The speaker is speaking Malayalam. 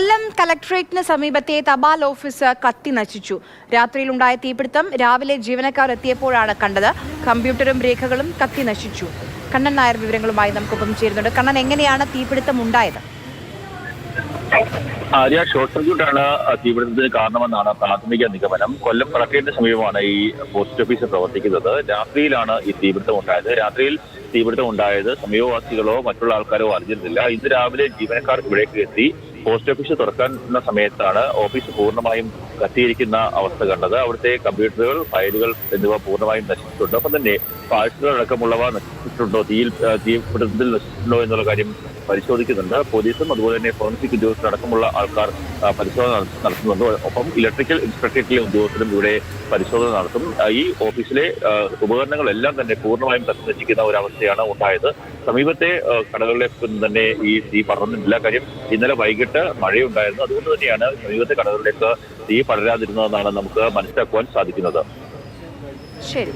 കൊല്ലം കലക്ട്രേറ്റിന് സമീപത്തെ തപാൽ ഓഫീസ് കത്തി നശിച്ചു. രാത്രിയിലുണ്ടായ തീപിടുത്തം രാവിലെ ജീവനക്കാർ എത്തിയപ്പോഴാണ് കണ്ടത്. കമ്പ്യൂട്ടറും രേഖകളും കത്തി നശിച്ചു. കണ്ണൻ നായർ വിവരങ്ങളുമായി നമുക്കൊപ്പം ചേരുന്നുണ്ട്. കണ്ണൻ എങ്ങനെയാണ് തീപിടുത്തം ഉണ്ടായത് ആര്യ ഷോർട്ട് സർക്യൂട്ടാണ് തീപിടുത്തത്തിന് കാരണമെന്നാണ് പ്രാഥമിക നിഗമനം. കൊല്ലം കളക്ടറേറ്റിന് സമീപമാണ് ഈ പോസ്റ്റ് ഓഫീസ് പ്രവർത്തിക്കുന്നത്. രാത്രിയിലാണ് ഈ തീപിടുത്തം ഉണ്ടായത് രാത്രിയിൽ തീപിടുത്തം ഉണ്ടായത് സമീപവാസികളോ മറ്റുള്ള ആൾക്കാരോ അറിഞ്ഞിരുന്നില്ല. ഇന്ന് രാവിലെ ജീവനക്കാർ ഇവിടേക്ക് എത്തി. പോസ്റ്റ് ഓഫീസ് തുറക്കുന്ന സമയത്താണ് ഓഫീസ് പൂർണമായും കത്തിയിരിക്കുന്ന അവസ്ഥ കണ്ടത്. അവിടുത്തെ കമ്പ്യൂട്ടറുകൾ ഫയലുകൾ എന്നിവ പൂർണമായും നശിച്ചിട്ടുണ്ട്. അപ്പം തന്നെ പാഴ്സലുകൾ അടക്കമുള്ളവ നശിച്ചിട്ടുണ്ടോ? തീയിൽ തീപിടുത്തത്തിൽ നശിച്ചിട്ടുണ്ടോ എന്നുള്ള കാര്യം പരിശോധിക്കുന്നുണ്ട്. പോലീസും അതുപോലെ തന്നെ ഫോറൻസിക് ഉദ്യോഗസ്ഥർ അടക്കമുള്ള ആൾക്കാർ പരിശോധന നട- നടത്തുന്നുണ്ട്. ഒപ്പം ഇലക്ട്രിക്കൽ ഇൻസ്പെക്ടറേറ്റിലെ ഉദ്യോഗസ്ഥരും ഇവിടെ പരിശോധന നടത്തും. ഈ ഓഫീസിലെ ഉപകരണങ്ങളെല്ലാം തന്നെ പൂർണമായും നശിക്കുന്ന ഒരവസ്ഥയാണ് ഉണ്ടായത്. സമീപത്തെ കടകളിലെ തന്നെ ഈ തീ പടർന്നിട്ടില്ല കാര്യം ഇന്നലെ വൈകിട്ട് മഴയുണ്ടായിരുന്നു. അതുകൊണ്ട് തന്നെയാണ് സമീപത്തെ കടകളിലേക്ക് തീ പടരാതിരുന്നതെന്നാണ് നമുക്ക് മനസ്സിലാക്കുവാൻ സാധിക്കുന്നത്. ശരി.